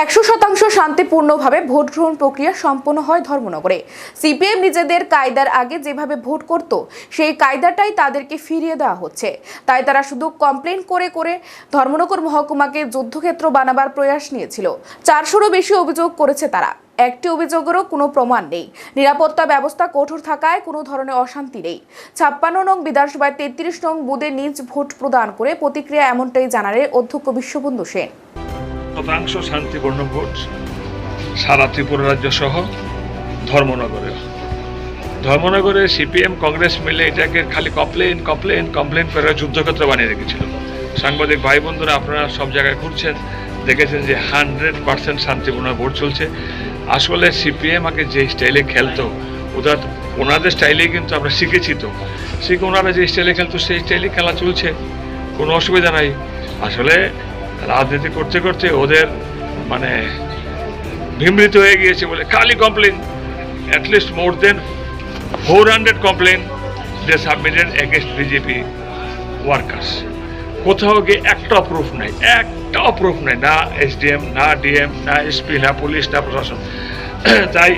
একশো শতাংশ শান্তিপূর্ণভাবে ভোট গ্রহণ প্রক্রিয়া সম্পন্ন হয় ধর্মনগরে। সিপিএম নিজেদের কায়দার আগে যেভাবে ভোট করত, সেই কায়দাটাই তাদেরকে ফিরিয়ে দেওয়া হচ্ছে। তাই তারা শুধু কমপ্লেন করে করে ধর্মনগর মহকুমাকে যুদ্ধক্ষেত্র বানাবার প্রয়াস নিয়েছিল। চারশোরও বেশি অভিযোগ করেছে তারা। একটি অভিযোগেরও কোনো প্রমাণ নেই। নিরাপত্তা ব্যবস্থা কঠোর থাকায় কোনো ধরনের অশান্তি নেই। ছাপ্পান্ন নং বিধানসভায় তেত্রিশ নং বুদে নিজ ভোট প্রদান করে প্রতিক্রিয়া এমনটাই জানালেন অধ্যক্ষ বিশ্ববন্ধু সেন। শতাংশ শান্তিপূর্ণ ভোট, সারা ত্রিপুরা রাজ্য সহ ধর্মনগরে। ধর্মনগরে সিপিএম, কংগ্রেস মিলে এটাকে খালি কমপ্লেন কমপ্লেন কমপ্লেন করে যুদ্ধক্ষেত্র বানিয়ে রেখেছিল। সাংবাদিক ভাই বন্ধুরা আপনারা সব জায়গায় ঘুরছেন, দেখেছেন যে হান্ড্রেড পার্সেন্ট শান্তিপূর্ণ ভোট চলছে। আসলে সিপিএম আগে যে স্টাইলে খেলতো ওদের ওনাদের স্টাইলেই কিন্তু আমরা শিখেছি তো। শিখে ওনারা যে স্টাইলে খেলতো, সেই স্টাইলে খেলা চলছে। কোনো অসুবিধা নাই। আসলে রাজনীতি করতে করতে ওদের মানে বিমৃত হয়ে গিয়েছে বলে খালি complain at least more than four hundred complain they submitted against BJP workers কোথাও গিয়ে একটা প্রুফ নাই, একটা প্রুফ নাই, না এসডিএম না ডিএম না এসপি না পুলিশ না প্রশাসন। তাই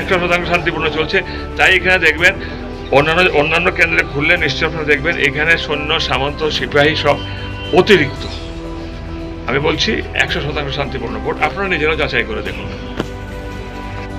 একটা শতাংশ শান্তিপূর্ণ চলছে। তাই এখানে দেখবেন, অন্যান্য অন্যান্য কেন্দ্রে খুললে নিশ্চয় আপনারা দেখবেন, এখানে সৈন্য, সামন্ত, সিপাহী সব অতিরিক্ত। আমি বলছি একশো শতাংশ শান্তিপূর্ণ ভোট। আপনারা নিজেরা যাচাই করে দেখুন।